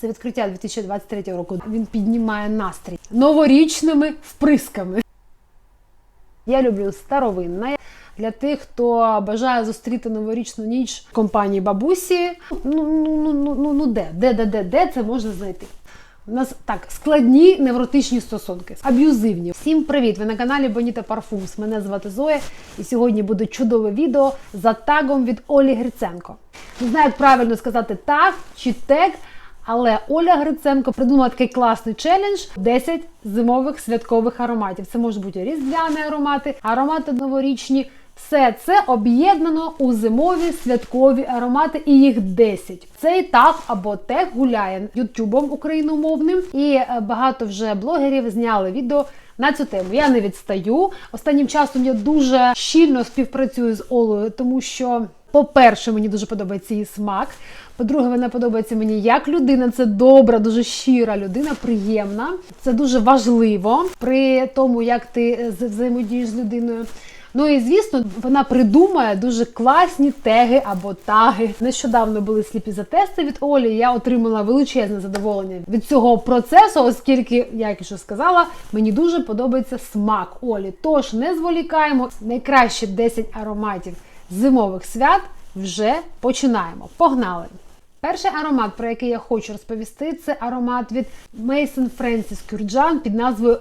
Це відкриття 2023 року. Він піднімає настрій новорічними вприсками. Я люблю старовинне. Для тих, хто бажає зустріти новорічну ніч в компанії бабусі. Ну, ну, ну, ну, ну, ну де? Де, де, де, де це можна знайти? У нас так складні невротичні стосунки, аб'юзивні. Всім привіт! Ви на каналі Боніта Парфумс. Мене звати Зоя, і сьогодні буде чудове відео за тагом від Олі Гриценко. Не знаю, як правильно сказати таг чи тег, але Оля Гриценко придумала такий класний челендж: 10 зимових святкових ароматів. Це можуть бути різдвяні аромати, аромати новорічні. Все це об'єднано у зимові святкові аромати, і їх 10. Цей таг або тег гуляє ютубом україномовним, і е, багато вже блогерів зняли відео на цю тему. Я не відстаю. Останнім часом я дуже щільно співпрацюю з Олею, тому що. По-перше, мені дуже подобається її смак. По-друге, вона подобається мені як людина. Це добра, дуже щира людина, приємна. Це дуже важливо при тому, як ти е, взаємодієш з людиною. Ну і звісно, вона придумає дуже класні теги або таги. Нещодавно були сліпі за тести від Олі. Я отримала величезне задоволення від цього процесу, оскільки, як і що сказала, мені дуже подобається смак Олі. Тож не зволікаємо. Найкращі 10 ароматів зимових свят вже починаємо. Погнали! Перший аромат, про який я хочу розповісти, це аромат від Mason Francis Kurjan під назвою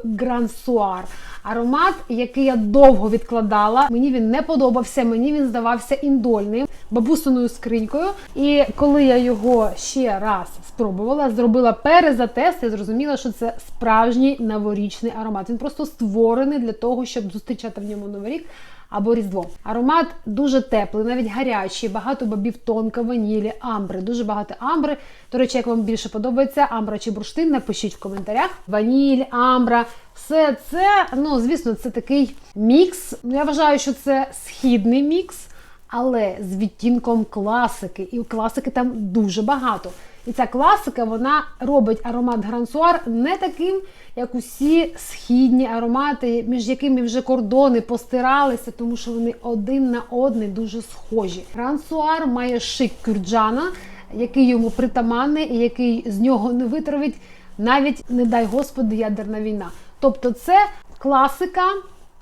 Soir. Аромат, який я довго відкладала. Мені він не подобався, мені він здавався індольним, бабусиною скринькою. І коли я його ще раз спробувала, зробила перезатест, я зрозуміла, що це справжній новорічний аромат. Він просто створений для того, щоб зустрічати в ньому новий рік або різдво. Аромат дуже теплий, навіть гарячий, багато бобів тонка, ванілі, амбри. Дуже багато амбри. До речі, як вам більше подобається амбра чи бурштин, напишіть в коментарях. Ваніль, амбра. Все це, ну звісно, це такий мікс. Ну, Я вважаю, що це східний мікс, але з відтінком класики. І класики там дуже багато. І ця класика вона робить аромат грансуар не таким, як усі східні аромати, між якими вже кордони постиралися, тому що вони один на один дуже схожі. Грансуар має шик кюрджана, який йому притаманний і який з нього не витравить навіть, не дай Господи, ядерна війна. Тобто, це класика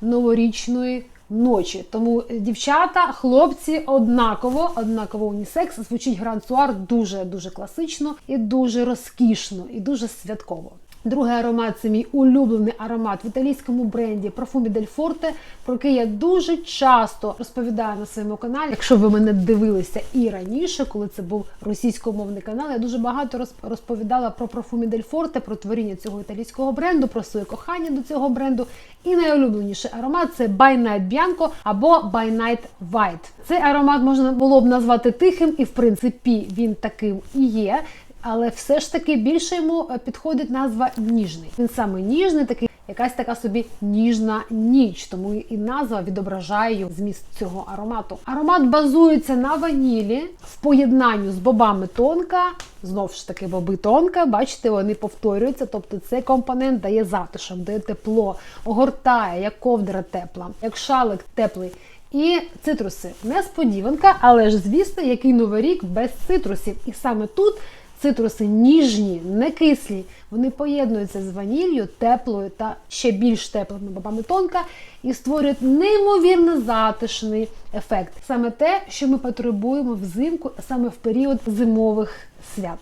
новорічної ночі. Тому дівчата, хлопці однаково, однаково унісекс. Звучить грансуар дуже дуже класично і дуже розкішно, і дуже святково. Другий аромат це мій улюблений аромат в італійському бренді Profumi del Forte, про який я дуже часто розповідаю на своєму каналі. Якщо ви мене дивилися і раніше, коли це був російськомовний канал, я дуже багато розп- розповідала про Profumi del Forte, про творіння цього італійського бренду, про своє кохання до цього бренду. І найулюбленіший аромат це By Night Bianco або By Night White. Цей аромат можна було б назвати тихим, і в принципі він таким і є. Але все ж таки більше йому е, підходить назва ніжний. Він саме ніжний, такий якась така собі ніжна ніч, тому і назва відображає зміст цього аромату. Аромат базується на ванілі в поєднанні з бобами тонка. Знов ж таки, боби тонка, бачите, вони повторюються. Тобто цей компонент дає затишок, дає тепло, огортає, як ковдра тепла, як шалик теплий. І цитруси. Несподіванка, але ж звісно, який новий рік без цитрусів. І саме тут цитруси ніжні, не кислі. Вони поєднуються з ваніллю, теплою та ще більш теплими бобами тонка і створюють неймовірно затишний ефект. Саме те, що ми потребуємо взимку, саме в період зимових свят.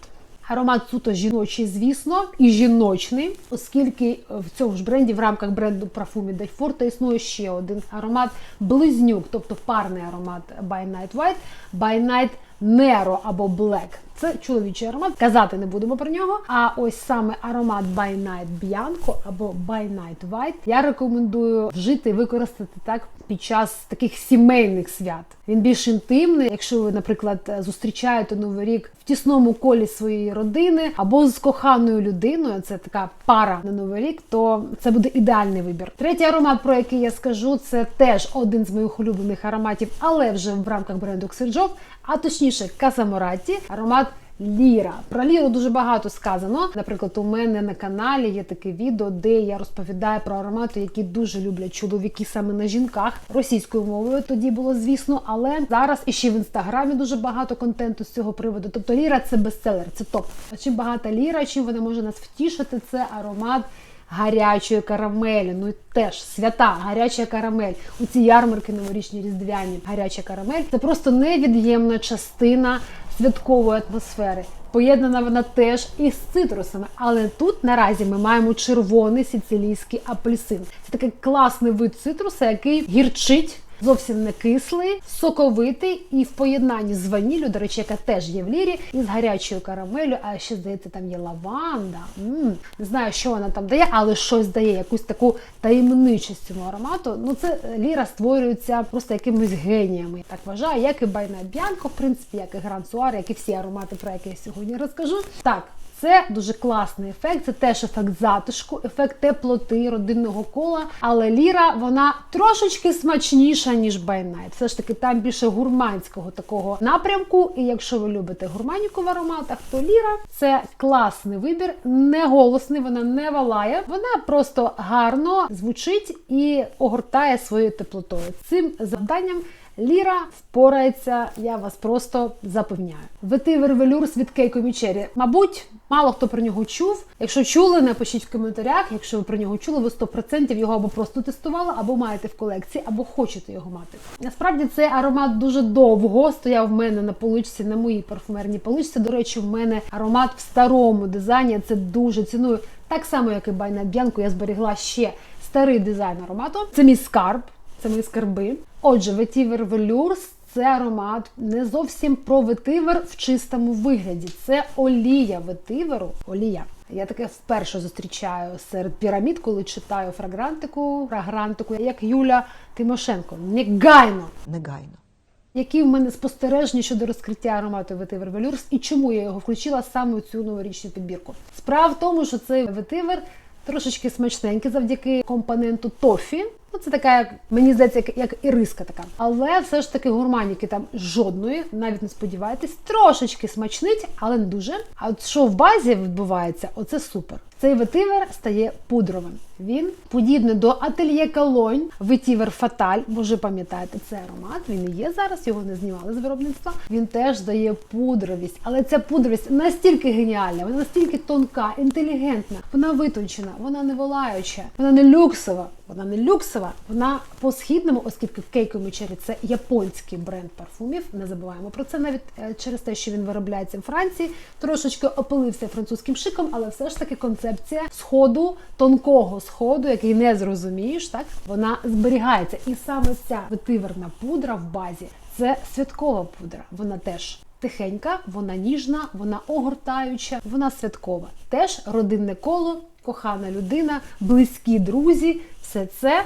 Аромат суто жіночий, звісно, і жіночний, оскільки в цьому ж бренді, в рамках бренду del Forte існує ще один аромат близнюк, тобто парний аромат By Night White, By Night Nero або Black. Це чоловічий аромат, казати не будемо про нього. А ось саме аромат By Night Bianco або By Night White я рекомендую вжити і використати так під час таких сімейних свят. Він більш інтимний, якщо ви, наприклад, зустрічаєте новий рік в тісному колі своєї родини або з коханою людиною, це така пара на новий рік, то це буде ідеальний вибір. Третій аромат, про який я скажу, це теж один з моїх улюблених ароматів, але вже в рамках бренду Xerjoff, а точніше Касамораті, аромат Ліра. Про ліру дуже багато сказано. Наприклад, у мене на каналі є таке відео, де я розповідаю про аромати, які дуже люблять чоловіки саме на жінках. Російською мовою тоді було, звісно, але зараз і ще в інстаграмі дуже багато контенту з цього приводу. Тобто ліра це бестселер, це топ. А чим багата ліра, чим вона може нас втішити, це аромат. Гарячої карамелі, ну і теж свята, гаряча карамель. У ці ярмарки новорічні різдвяні гаряча карамель це просто невід'ємна частина святкової атмосфери. Поєднана вона теж із цитрусами. Але тут наразі ми маємо червоний сицилійський апельсин. Це такий класний вид цитруса, який гірчить. Зовсім не кислий, соковитий і в поєднанні з ваніллю, до речі, яка теж є в лірі, і з гарячою карамелю, а ще здається, там є лаванда. м Не знаю, що вона там дає, але щось дає, якусь таку таємничість цьому аромату. Ну, це ліра створюється просто якимись геніями. Так вважаю, як і Байна Б'янко, в принципі, як і Гран Суар, як і всі аромати, про які я сьогодні розкажу. Так. Це дуже класний ефект, це теж ефект затишку, ефект теплоти, родинного кола. Але ліра вона трошечки смачніша, ніж Байнайт. Все ж таки там більше гурманського такого напрямку. І якщо ви любите гурманіку в ароматах, то ліра це класний вибір, не голосний, вона не валає. Вона просто гарно звучить і огортає своєю теплотою. Цим завданням. Ліра впорається, я вас просто запевняю. Ветивер велюрс від Кейко Мічері. Мабуть, мало хто про нього чув. Якщо чули, напишіть в коментарях. Якщо ви про нього чули, ви 100% його або просто тестували, або маєте в колекції, або хочете його мати. Насправді цей аромат дуже довго стояв в мене на поличці, на моїй парфумерній поличці. До речі, в мене аромат в старому дизайні. Я Це дуже ціную. Так само, як і Байна Б'янку, я зберігла ще старий дизайн аромату. Це мій скарб. Це мої скарби. Отже, ветівер велюрс це аромат не зовсім про ветивер в чистому вигляді. Це олія ветиверу. Олія. Я таке вперше зустрічаю серед пірамід, коли читаю фрагрантику, фрагрантику, як Юля Тимошенко. Негайно! негайно. Які в мене спостереження щодо розкриття аромату ветивер велюрс і чому я його включила саме у цю новорічну підбірку? Справа в тому, що цей ветивер трошечки смачненький завдяки компоненту тофі. Ну, це така, як мені здається, як, як іриска така. Але все ж таки гурманіки там жодної, навіть не сподівайтесь, трошечки смачнить, але не дуже. А от що в базі відбувається, оце супер. Цей ветивер стає пудровим. Він подібний до ательє Колонь, ветівер Фаталь. Може, пам'ятаєте, це аромат. Він і є зараз, його не знімали з виробництва. Він теж дає пудровість, але ця пудровість настільки геніальна, вона настільки тонка, інтелігентна, вона витончена, вона не волаюча, вона не люксова. Вона не люксова, вона по східному, оскільки Кейко Мічері це японський бренд парфумів. Не забуваємо про це навіть е, через те, що він виробляється в Франції. Трошечки опилився французьким шиком, але все ж таки концепція сходу, тонкого сходу, який не зрозумієш, так вона зберігається. І саме ця ветиверна пудра в базі це святкова пудра. Вона теж. Тихенька, вона ніжна, вона огортаюча, вона святкова. Теж родинне коло, кохана людина, близькі друзі. Все це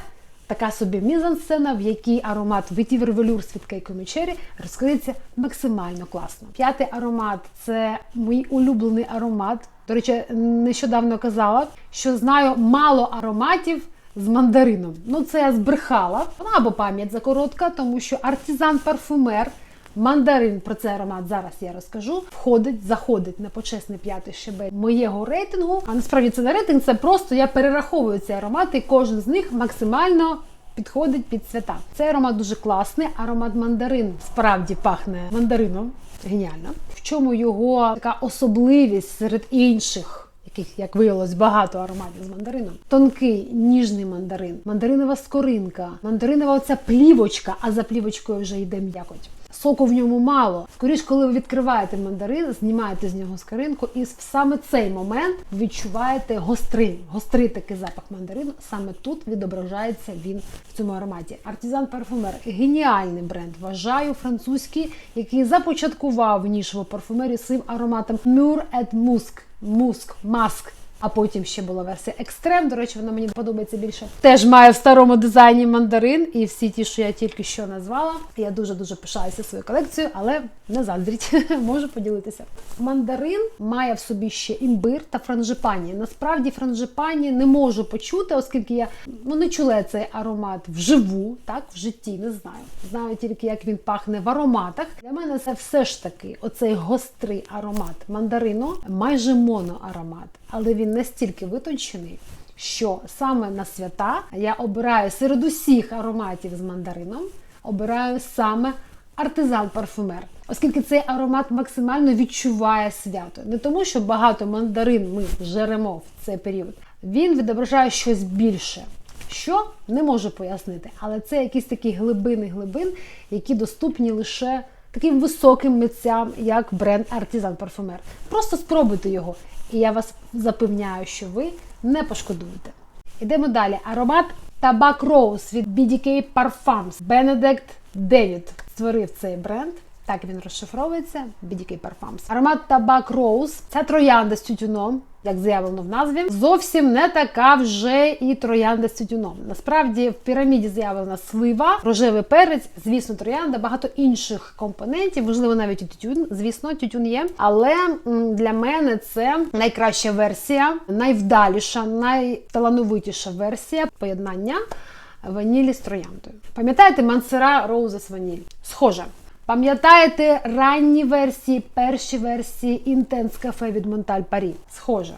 така собі мізансцена, в якій аромат Vetiver Velour від Кейко Мічері розкриється максимально класно. П'ятий аромат це мій улюблений аромат. До речі, нещодавно казала, що знаю мало ароматів. З мандарином. Ну, це я збрехала. Вона або пам'ять закоротка, тому що артизан парфумер Мандарин про цей аромат зараз я розкажу. Входить, заходить на почесний п'ятий щебель моєго рейтингу. А насправді це не рейтинг, це просто я перераховую ці аромати, і кожен з них максимально. Підходить під свята. Цей аромат дуже класний. Аромат мандарин справді пахне мандарином. Геніально. В чому його така особливість серед інших? Яких, як виявилось, багато ароматів з мандарином. Тонкий, ніжний мандарин, мандаринова скоринка, мандаринова оця плівочка, а за плівочкою вже йде м'якоть. Соку в ньому мало. Скоріш, коли ви відкриваєте мандарин, знімаєте з нього скоринку, і в саме цей момент відчуваєте гострий, гострий такий запах мандарину. Саме тут відображається він в цьому ароматі. Артизан парфумер геніальний бренд. Вважаю французький, який започаткував нішеву парфумерію своїм ароматом Mur et Musk. Муск, маск. А потім ще була версія Екстрем. До речі, вона мені подобається більше. Теж має в старому дизайні мандарин, і всі ті, що я тільки що назвала. Я дуже дуже пишаюся своєю колекцією, але не заздріть, можу поділитися. Мандарин має в собі ще імбир та франжипані. Насправді франжипані не можу почути, оскільки я ну не чула цей аромат вживу, так в житті не знаю. Знаю тільки, як він пахне в ароматах. Для мене це все ж таки оцей гострий аромат мандарину, майже моноаромат, але він настільки витончений. Що саме на свята я обираю серед усіх ароматів з мандарином, обираю саме артизан парфумер, оскільки цей аромат максимально відчуває свято. Не тому, що багато мандарин ми жеремо в цей період. Він відображає щось більше. Що не можу пояснити, але це якісь такі глибини глибин, які доступні лише таким високим митцям, як бренд Artisan Parfumer. Просто спробуйте його, і я вас запевняю, що ви не пошкодуєте. Ідемо далі. Аромат Табак Роуз від BDK Parfums. Benedict Девід створив цей бренд. Так він розшифровується BDK Parfums. Аромат Табак Роуз. Ця троянда з тютюном, як заявлено в назві, зовсім не така вже і троянда з тютюном. Насправді в піраміді заявлена слива, рожевий перець, звісно, троянда, багато інших компонентів, можливо, навіть і тютюн. Звісно, тютюн є. Але для мене це найкраща версія, найвдаліша, найталановитіша версія поєднання ванілі з трояндою. Пам'ятаєте Мансера Roses Ваніль? Схоже. Пам'ятаєте ранні версії, перші версії Intense Cafe від Монталь Парі? Схоже.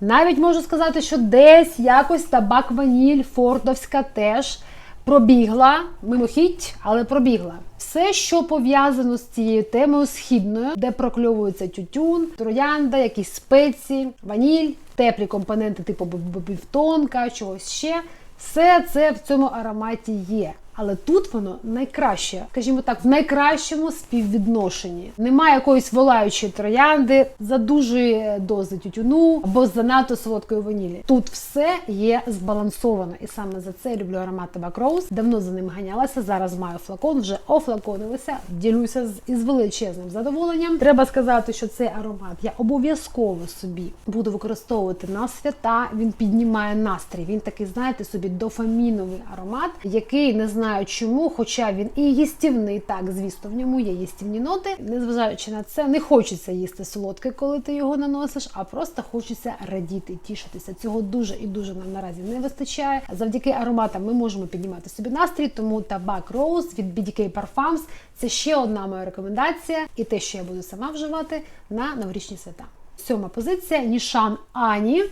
Навіть можу сказати, що десь якось табак ваніль Фордовська теж пробігла, мимохідь, але пробігла. Все, що пов'язано з цією темою східною, де прокльовується тютюн, троянда, якісь спеції, ваніль, теплі компоненти типу бобівтонка, чогось ще. Все це в цьому ароматі є. Але тут воно найкраще, скажімо так, в найкращому співвідношенні. Немає якоїсь волаючої троянди, задужої дози тютюну або занадто солодкої ванілі. Тут все є збалансовано, і саме за це я люблю аромат Tabac Rose. Давно за ним ганялася. Зараз маю флакон, вже офлаконилася. Ділюся з із величезним задоволенням. Треба сказати, що цей аромат я обов'язково собі буду використовувати на свята. Він піднімає настрій. Він такий, знаєте, собі дофаміновий аромат, який не знаю чому, хоча він і їстівний, так звісно, в ньому є їстівні ноти. Незважаючи на це, не хочеться їсти солодке, коли ти його наносиш, а просто хочеться радіти, тішитися. Цього дуже і дуже нам наразі не вистачає. Завдяки ароматам ми можемо піднімати собі настрій, тому Tabac Rose від BDK Parfums – це ще одна моя рекомендація, і те, що я буду сама вживати на новорічні свята. Сьома позиція Нішан Ані.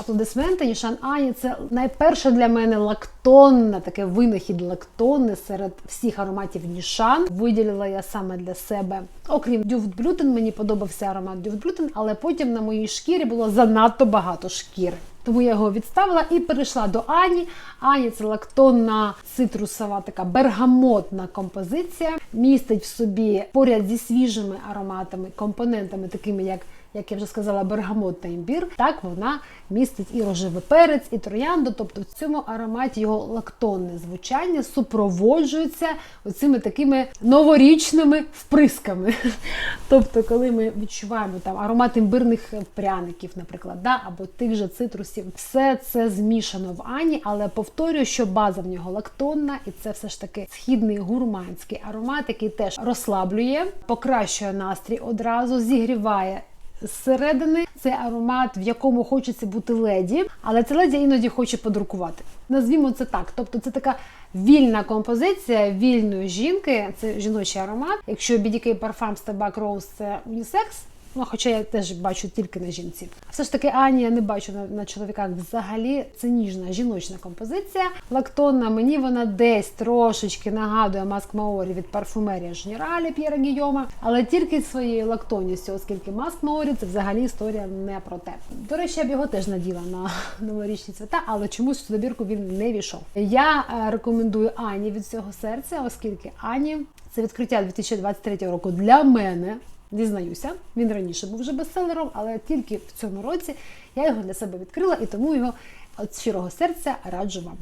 Аплодисменти Нішан Ані це найперше для мене лактонне, таке винахід лактонне серед всіх ароматів Нішан. Виділила я саме для себе. Окрім Дюфтблютен, мені подобався аромат Дюфтблютен, але потім на моїй шкірі було занадто багато шкіри. Тому я його відставила і перейшла до Ані. Ані це лактонна цитрусова така бергамотна композиція. Містить в собі поряд зі свіжими ароматами, компонентами, такими як як я вже сказала, бергамот та імбір. Так вона містить і рожевий перець, і троянду. Тобто в цьому ароматі його лактонне звучання супроводжується оцими такими новорічними вприсками. Тобто, коли ми відчуваємо там аромат імбирних пряників, наприклад, да, або тих же цитрусів, все це змішано в Ані, але повторюю, що база в нього лактонна, і це все ж таки східний гурманський аромат, який теж розслаблює, покращує настрій одразу, зігріває зсередини це аромат, в якому хочеться бути леді, але це леді іноді хоче подрукувати. Назвімо це так. Тобто це така вільна композиція вільної жінки, це жіночий аромат. Якщо BDK Parfums Tabac Rose це унісекс, Ну, хоча я теж бачу тільки на жінці. Все ж таки, Ані я не бачу на, на чоловіках взагалі. Це ніжна жіночна композиція. Лактонна мені вона десь трошечки нагадує маск Маорі від парфумерія Женералі П'єра Гійома, але тільки своєю лактонністю, оскільки маск Маорі це взагалі історія не про те. До речі, я б його теж наділа на новорічні свята, але чомусь в добірку він не війшов. Я е, рекомендую Ані від цього серця, оскільки Ані це відкриття 2023 року для мене. Дізнаюся, він раніше був вже бестселером, але тільки в цьому році я його для себе відкрила і тому його від щирого серця раджу вам.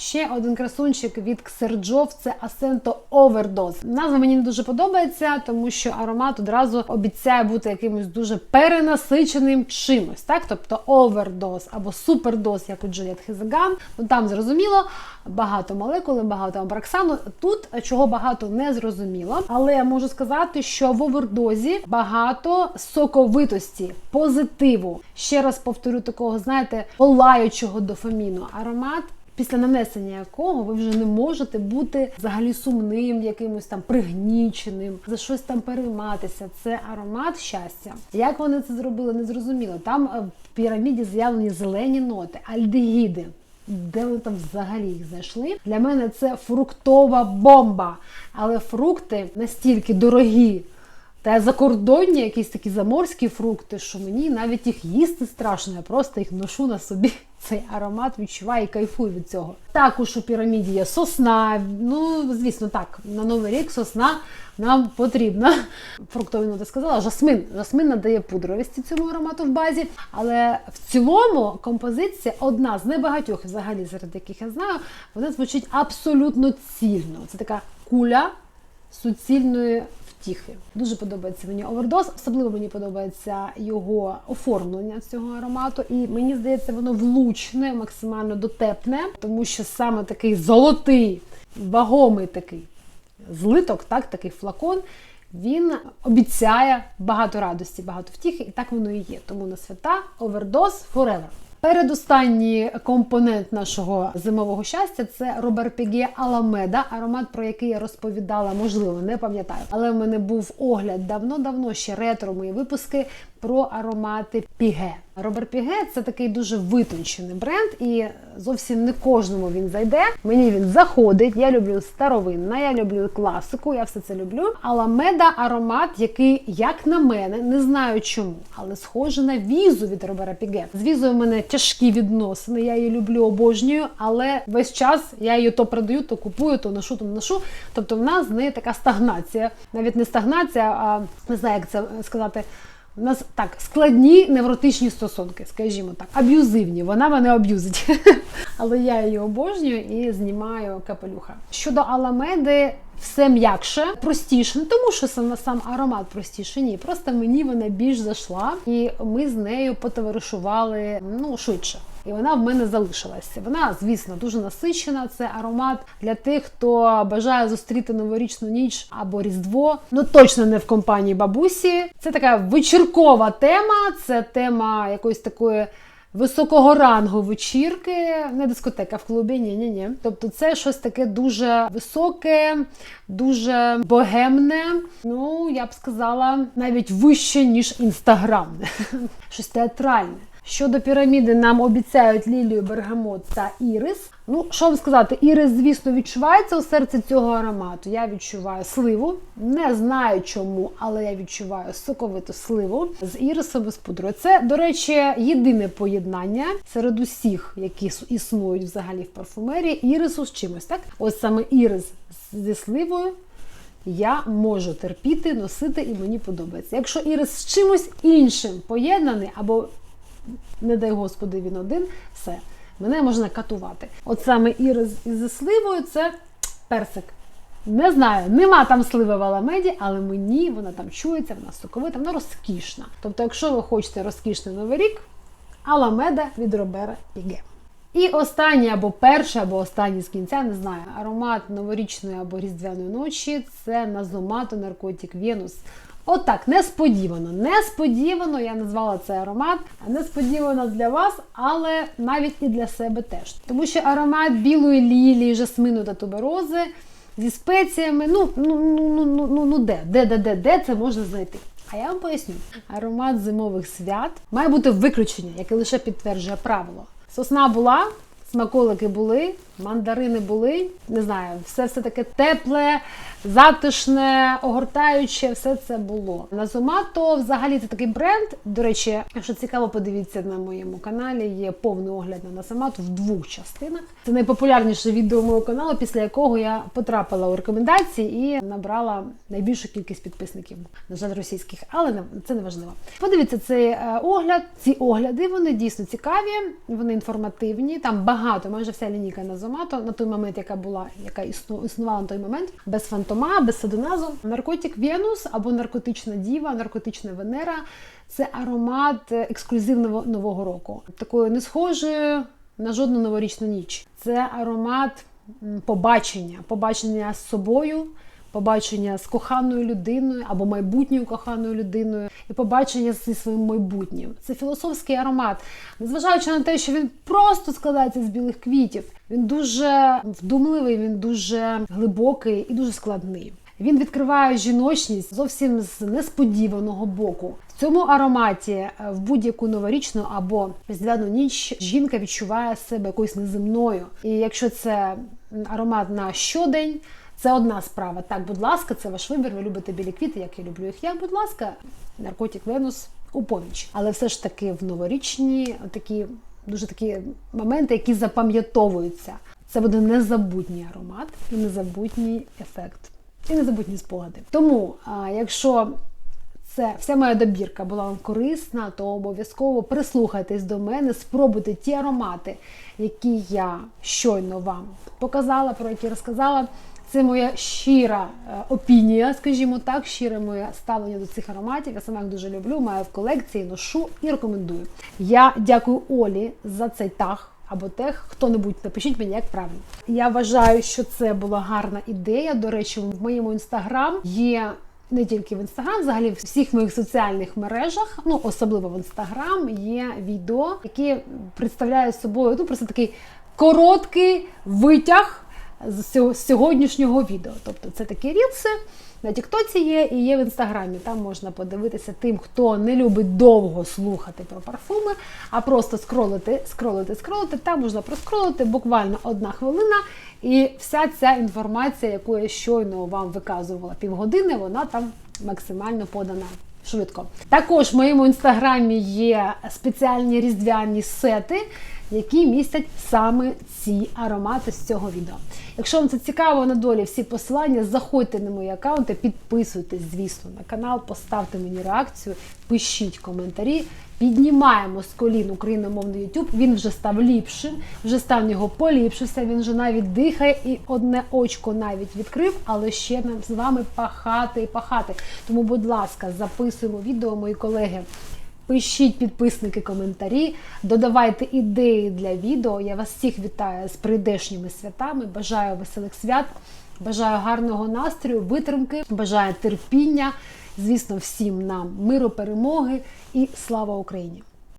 Ще один красунчик від Ксерджов це Ascento Overdose. Назва мені не дуже подобається, тому що аромат одразу обіцяє бути якимось дуже перенасиченим чимось. Так, тобто овердоз або супердоз, як у Джуліет Хезеган. Ну там зрозуміло, багато молекули, багато амбраксану. Тут чого багато не зрозуміло, але я можу сказати, що в овердозі багато соковитості, позитиву. Ще раз повторю такого, знаєте, палаючого дофаміну. Аромат. Після нанесення якого ви вже не можете бути взагалі сумним, якимось там пригніченим, за щось там перейматися. Це аромат щастя. Як вони це зробили, не зрозуміло. Там е, в піраміді з'явлені зелені ноти, альдегіди. Де вони там взагалі їх знайшли? Для мене це фруктова бомба. Але фрукти настільки дорогі та закордонні, якісь такі заморські фрукти, що мені навіть їх їсти страшно. Я просто їх ношу на собі. Цей аромат відчуваю і кайфую від цього. Також у піраміді є сосна. Ну, звісно, так, на новий рік сосна нам потрібна. Фруктові ноти сказала, жасмин. Жасмин надає пудровості цьому аромату в базі. Але в цілому композиція одна з небагатьох, взагалі, серед яких я знаю, вона звучить абсолютно цільно. Це така куля суцільної втіхи. Дуже подобається мені овердоз. Особливо мені подобається його оформлення цього аромату. І мені здається, воно влучне, максимально дотепне, тому що саме такий золотий, вагомий такий злиток, так, такий флакон. Він обіцяє багато радості, багато втіхи, і так воно і є. Тому на свята овердоз forever. Передостанній компонент нашого зимового щастя це Робер Пігє Аламеда, аромат, про який я розповідала, можливо, не пам'ятаю. Але в мене був огляд давно-давно ще ретро мої випуски про аромати Піге. Робер Піге це такий дуже витончений бренд, і зовсім не кожному він зайде. Мені він заходить. Я люблю старовинна, я люблю класику, я все це люблю. Аламеда аромат, який, як на мене, не знаю чому, але схоже на візу від Робера Піге. З візою в мене тяжкі відносини. Я її люблю, обожнюю, але весь час я її то продаю, то купую, то ношу, то ношу. Тобто в нас з неї така стагнація. Навіть не стагнація, а не знаю, як це сказати. У нас так складні невротичні стосунки, скажімо так, аб'юзивні. Вона мене аб'юзить. Але я її обожнюю і знімаю капелюха. Щодо Аламеди, все м'якше, простіше, не тому що сам, сам аромат простіше, ні. Просто мені вона більш зайшла, і ми з нею потоваришували ну швидше. І вона в мене залишилася. Вона, звісно, дуже насичена. Це аромат для тих, хто бажає зустріти новорічну ніч або Різдво. Ну точно не в компанії бабусі. Це така вечіркова тема. Це тема якоїсь такої. Високого рангу вечірки, не дискотека в клубі, ні, ні, ні. Тобто це щось таке дуже високе, дуже богемне. Ну, я б сказала, навіть вище, ніж інстаграмне, щось театральне. Щодо піраміди, нам обіцяють лілію, бергамот та ірис. Ну, що вам сказати, ірис, звісно, відчувається у серці цього аромату. Я відчуваю сливу. Не знаю чому, але я відчуваю соковиту сливу з ірисом з пудрою. Це, до речі, єдине поєднання серед усіх, які існують взагалі в парфумерії, ірису з чимось. Так, ось саме ірис зі сливою. Я можу терпіти, носити, і мені подобається. Якщо ірис з чимось іншим поєднаний, або, не дай Господи, він один, все, мене можна катувати. От саме ірис зі сливою це персик. Не знаю, нема там сливи в аламеді, але мені вона там чується, вона соковита, вона розкішна. Тобто, якщо ви хочете розкішний новий рік, аламеда від Робера Піге. І останній або перший, або останній з кінця, не знаю, аромат новорічної або різдвяної ночі це Назомато Наркотік Венус. Отак, несподівано. Несподівано я назвала цей аромат, несподівано для вас, але навіть і для себе теж. Тому що аромат білої лілії, жасмину та туберози зі спеціями, ну, ну, ну, ну, ну, ну де, де, де, де, де це можна знайти? А я вам поясню, аромат зимових свят має бути виключення, яке лише підтверджує правило. Сосна була, смаколики були, мандарини були. Не знаю, все все таке тепле, затишне, огортаюче, все це було. Назомато взагалі це такий бренд. До речі, якщо цікаво, подивіться на моєму каналі. Є повний огляд на Назомату в двох частинах. Це найпопулярніше відео мого каналу, після якого я потрапила у рекомендації і набрала найбільшу кількість підписників. На жаль, російських, але це не важливо. Подивіться цей е, огляд. Ці огляди вони дійсно цікаві, вони інформативні. Там багато, майже вся лінійка Назомату. аромату на той момент, яка була, яка існу- існувала на той момент, без фантома, без садоназу. Наркотик Венус або наркотична діва, наркотична Венера це аромат ексклюзивного нового року. Такої не схожої на жодну новорічну ніч. Це аромат побачення, побачення з собою. Побачення з коханою людиною або майбутньою коханою людиною, і побачення зі своїм майбутнім. Це філософський аромат, незважаючи на те, що він просто складається з білих квітів. Він дуже вдумливий, він дуже глибокий і дуже складний. Він відкриває жіночність зовсім з несподіваного боку. В цьому ароматі е, в будь-яку новорічну або різдвяну ніч жінка відчуває себе якоюсь неземною. І якщо це аромат на щодень, це одна справа. Так, будь ласка, це ваш вибір. Ви любите білі квіти, як я люблю їх. Я, будь ласка, наркотик Венус у поміч. Але все ж таки в новорічні такі дуже такі моменти, які запам'ятовуються. Це буде незабутній аромат і незабутній ефект, і незабутні спогади. Тому, а, якщо це вся моя добірка була вам корисна, то обов'язково прислухайтесь до мене, спробуйте ті аромати, які я щойно вам показала, про які розказала. Це моя щира е, опінія, скажімо так, щире моє ставлення до цих ароматів. Я сама їх дуже люблю, маю в колекції, ношу і рекомендую. Я дякую Олі за цей таг або тех, хто-небудь напишіть мені, як правильно. Я вважаю, що це була гарна ідея. До речі, в моєму інстаграм є не тільки в інстаграм, взагалі в всіх моїх соціальних мережах, ну особливо в інстаграм, є відео, які представляють собою ну просто такий короткий витяг з сьогоднішнього відео. Тобто це такі рілси. На Тіктоці є і є в інстаграмі. Там можна подивитися тим, хто не любить довго слухати про парфуми, а просто скролити, скролити, скролити. Там можна проскролити буквально одна хвилина, і вся ця інформація, яку я щойно вам виказувала півгодини, вона там максимально подана. Швидко. Також в моєму інстаграмі є спеціальні різдвяні сети, які містять саме ці аромати з цього відео. Якщо вам це цікаво на долі всі посилання, заходьте на мої аккаунти, підписуйтесь, звісно, на канал, поставте мені реакцію, пишіть коментарі. Піднімаємо з колін україномовний YouTube. Він вже став ліпшим, вже став в нього поліпшився. Він вже навіть дихає і одне очко навіть відкрив, але ще нам з вами пахати і пахати. Тому, будь ласка, записуємо відео, мої колеги. Пишіть підписники коментарі, додавайте ідеї для відео. Я вас всіх вітаю з прийдешніми святами. Бажаю веселих свят, бажаю гарного настрою, витримки, бажаю терпіння. Звісно, всім нам миру, перемоги і слава Україні!